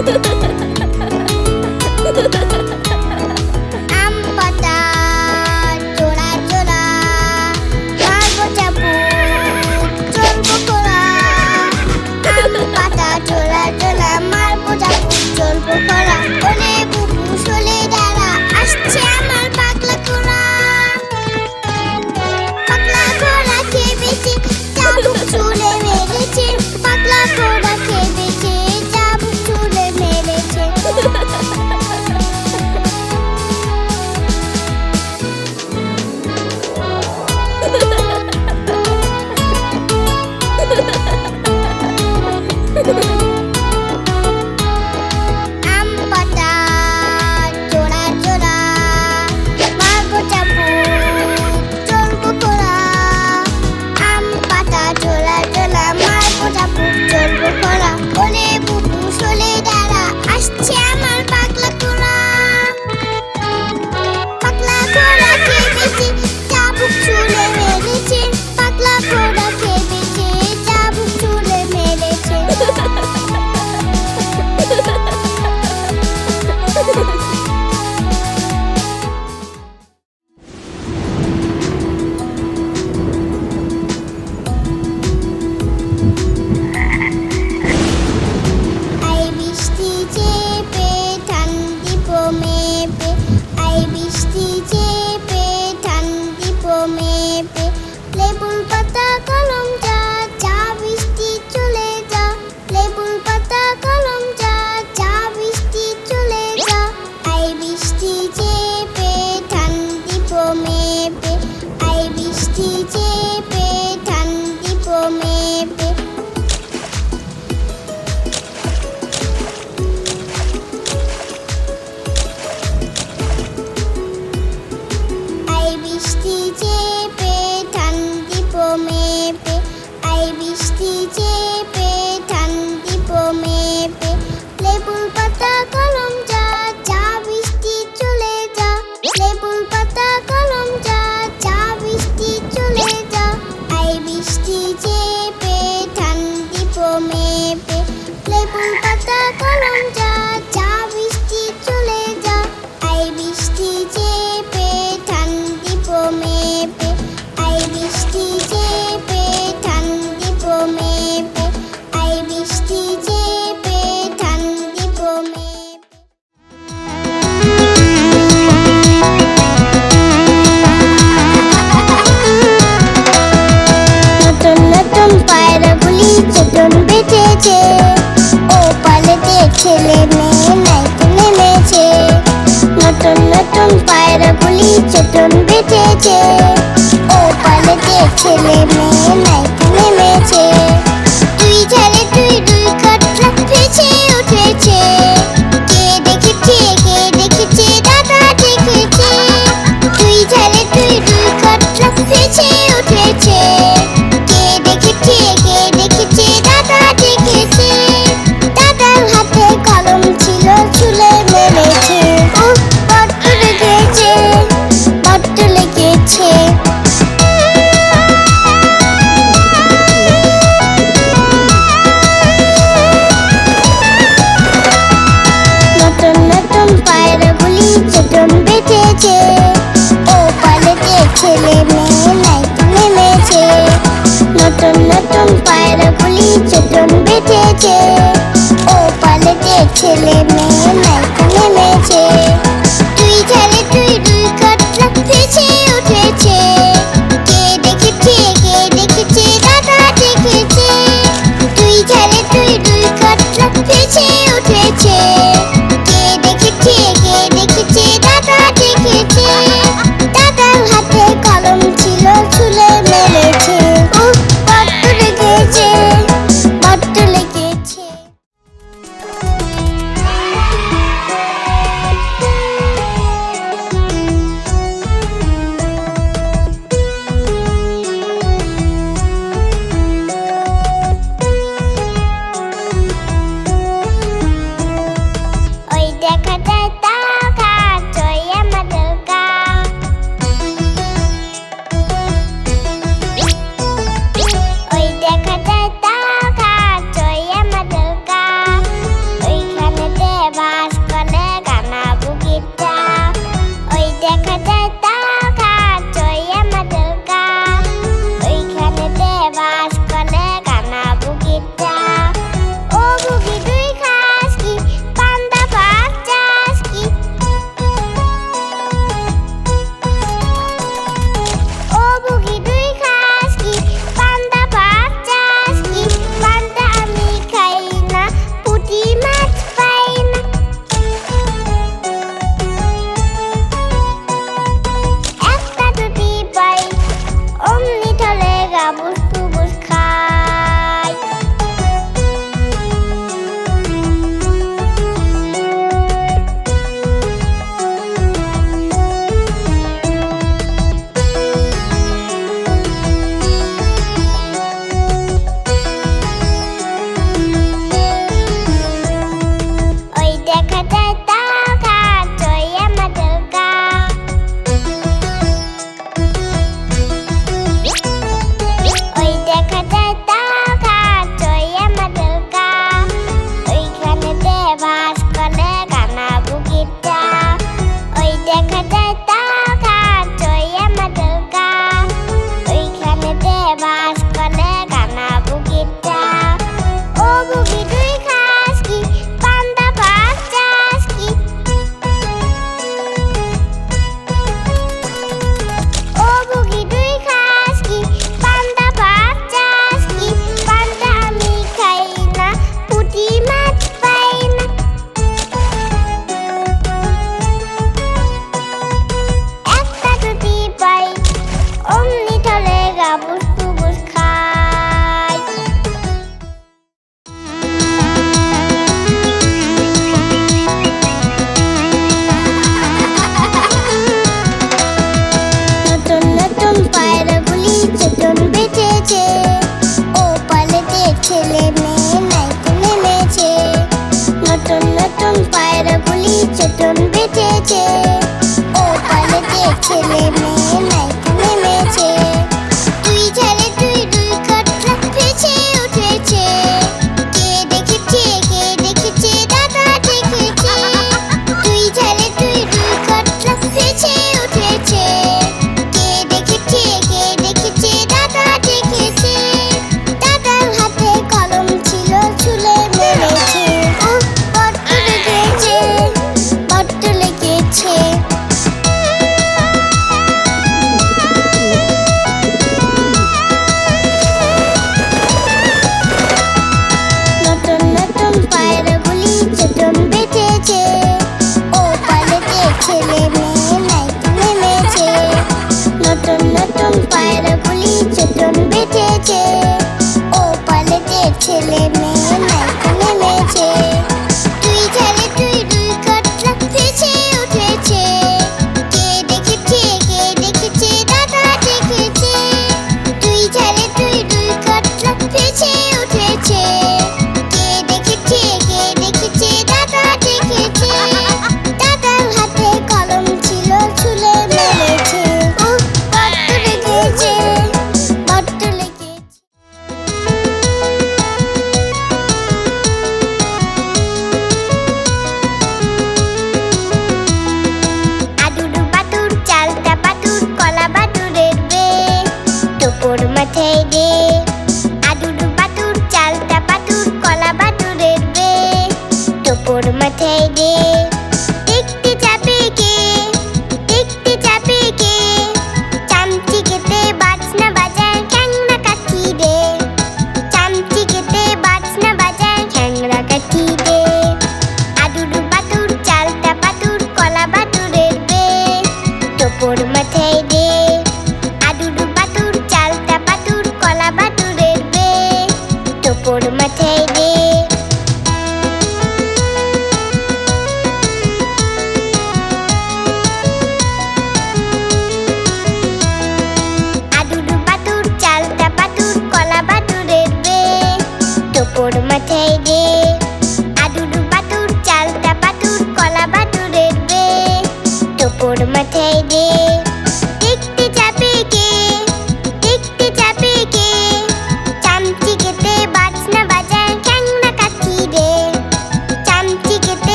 Ha ha ha! নেমেছে ও পালেতে ছেলে মেয়ে নাইতে নেমেছে। নতুন নতুন পায়রাগুলি চেতন বেঁধেছে।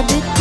habit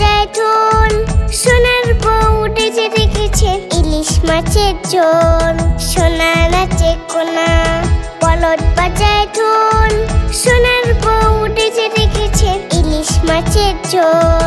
জয়তুন সোনার বউ উঠেছে দেখেছে ইলিশ মাছের জোন সোনা নাচে কোনা। পলট বাজায় ধুন। সোনার বউ উঠেছে দেখেছে ইলিশ মাছের ঝোল।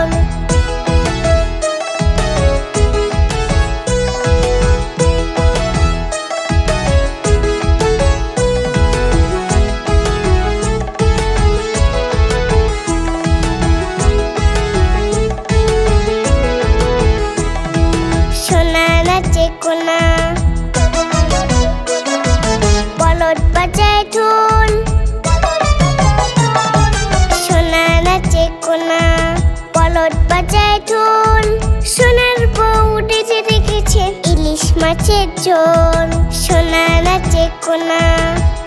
নাচে জোন, সোনা নাচে কোনা,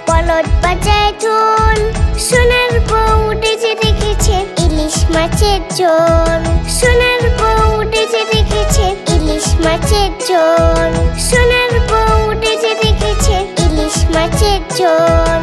পলট বাজায় ঢোল সোনার বউ উঠেছে দেখেছে ইলিশ মাছের জোন, সোনার বউ উঠেছে দেখেছে ইলিশ মাছের জোন, সোনার বউ উঠেছে দেখেছে ইলিশ মাছের জোন।